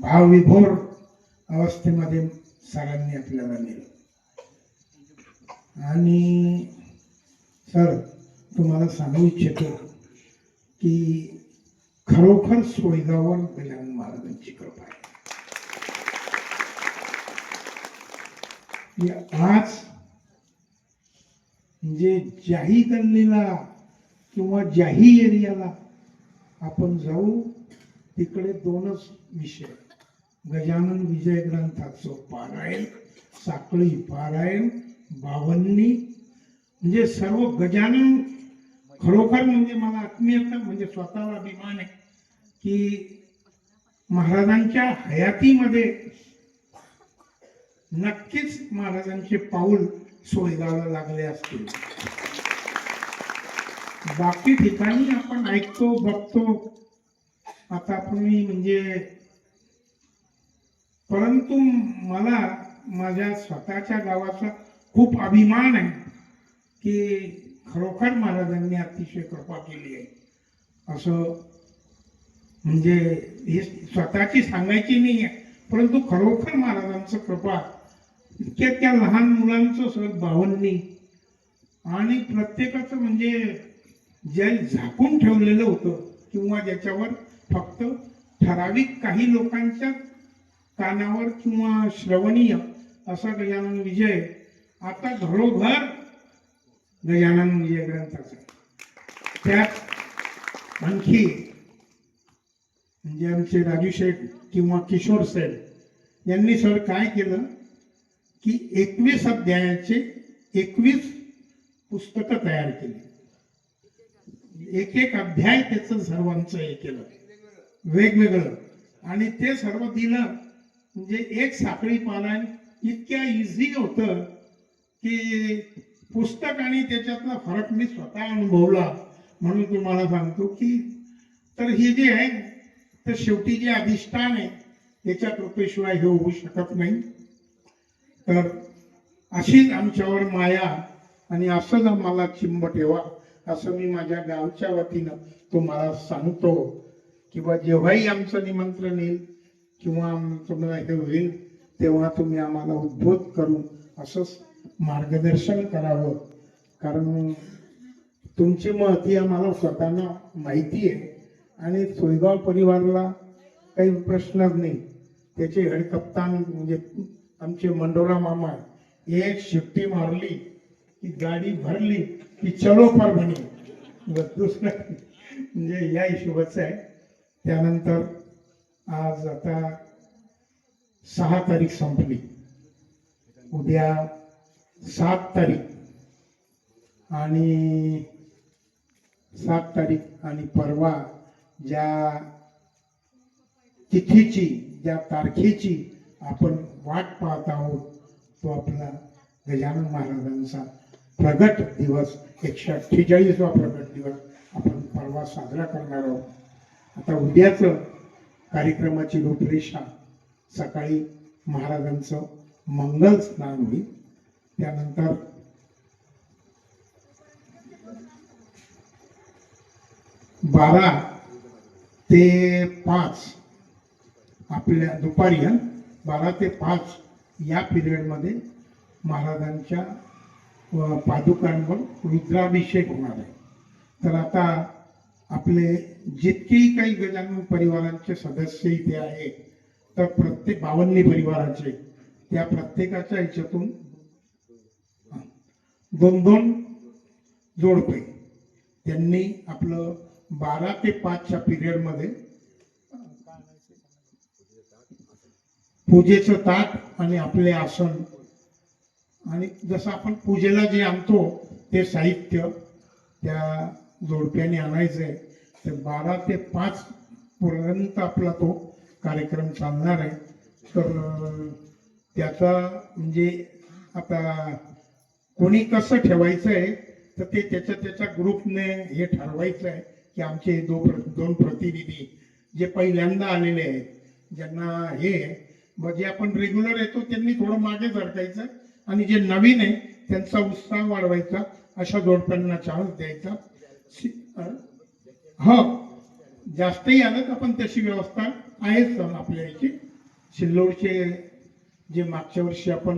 भावविभोर अवस्थेमध्ये सरांनी आपल्याला नेलं. आणि सर तुम्हाला सांगू इच्छितो की खरोखर सोयगावर गजानन महाराजांची कृपा आहे. म्हणजे आज म्हणजे ज्याही गल्लीला किंवा ज्याही एरियाला आपण जाऊ तिकडे दोनच विषय गजानन विजय ग्रंथाचं पारायण साखळी पारायण बावन्नी. म्हणजे सर्व गजानन खरोखर म्हणजे मला आत्मीयता म्हणजे स्वतःला अभिमान आहे की महाराजांच्या हयातीमध्ये नक्कीच महाराजांचे पाऊल सोयगावला लागले असतील. बाकी ठिकाणी आपण ऐकतो बघतो. आता आपण म्हणजे परंतु मला माझ्या स्वतःच्या गावाचा खूप अभिमान आहे की खरोखर महाराजांनी अतिशय कृपा केली आहे. असं म्हणजे हे स्वतःची सांगायची नाही आहे परंतु खरोखर महाराजांचं कृपा इतक्या त्या लहान मुलांचं सगळं भावंनी आणि प्रत्येकाचं म्हणजे जे झाकून ठेवलेलं होतं किंवा ज्याच्यावर फक्त ठराविक काही लोकांच्या कानावर किंवा श्रवणीय असा गजानन विजय आता घरोघर गजानन विजय ग्रंथाचा त्यात आणखी म्हणजे आमचे राजू शेठ किंवा किशोर साहेब यांनी सर काय केलं की एकवीस अध्यायाचे एकवीस पुस्तकं तयार केली. एक एक अध्याय त्याचं सर्वांचं हे केलं. वेगवेगळं. आणि ते सर्व दिलं. म्हणजे एक साखळी पारायण इतक्या इझी होतं की पुस्तक आणि त्याच्यातला फरक मी स्वतः अनुभवला. म्हणून तुम्हाला सांगतो की तर हे जे आहे तर शेवटी जे अधिष्ठान आहे त्याच्या कृपेशिवाय हे होऊ शकत नाही. तर अशीच आमच्यावर माया आणि असंच आम्हाला चिंब ठेवा असं मी माझ्या गावच्या वतीनं तुम्हाला सांगतो. किंवा जेव्हाही आमचं निमंत्रण येईल किंवा तुम्हाला हे होईल तेव्हा तुम्ही आम्हाला उद्बोध करून असंच मार्गदर्शन करावं. कारण तुमची महती आम्हाला स्वतःना माहिती आहे. आणि सोयगाव परिवाराला काही प्रश्नच नाही. त्याचे हेडकप्तान म्हणजे आमचे मंडोरा मामा एक शिफ्टी मारली की गाडी भरली की चलो पर म्हणे दुसरं म्हणजे या हिशोबाचं आहे. त्यानंतर आज आता सहा तारीख संपली. उद्या सात तारीख. आणि सात तारीख आणि परवा ज्या तिथीची ज्या तारखेची आपण वाट पाहत आहोत तो आपला गजानन महाराजांचा प्रगट दिवस एकशे अठ्ठेचाळीसवा प्रगट दिवस आपण परवा साजरा करणार आहोत. आता उद्याच कार्यक्रमाची रूपरेषा सकाळी महाराजांचं मंगल स्नान होईल. त्यानंतर बारा ते पाच आपल्या दुपारी बारा ते पाच या पिरियडमध्ये महाराजांच्या पादुकांवर रुद्राभिषेक होणार आहे. तर आता आपले जितकेही काही गजानन परिवारांचे सदस्य इथे आहेत तर प्रत्येक बावन्नी परिवाराचे त्या प्रत्येकाच्या ह्याच्यातून दोन दोन जोडपे. त्यांनी आपलं बारा ते पाचच्या पिरियडमध्ये पूजेचं ताट आणि आपले आसन. आणि जसं आपण पूजेला जे आणतो ते साहित्य त्या जोडप्याने आणायचं आहे तर बारा ते पाच पर्यंत आपला तो कार्यक्रम चालणार आहे. तर त्याचा म्हणजे आता कोणी कसं ठेवायचं आहे तर ते त्याच्या त्याच्या ग्रुपने हे ठरवायचं आहे की आमचे दो प्र दोन प्रतिनिधी जे पहिल्यांदा आलेले आहेत ज्यांना हे आहे, मग जे आपण रेग्युलर येतो त्यांनी थोडं मागे झडकायचं आणि जे नवीन आहे त्यांचा उत्साह वाढवायचा अशा जोडप्यांना चान्स द्यायचा. हो. जास्तही आलं तर आपण तशी व्यवस्था आहेच आपल्या याची. सिल्लोडचे जे मागच्या वर्षी आपण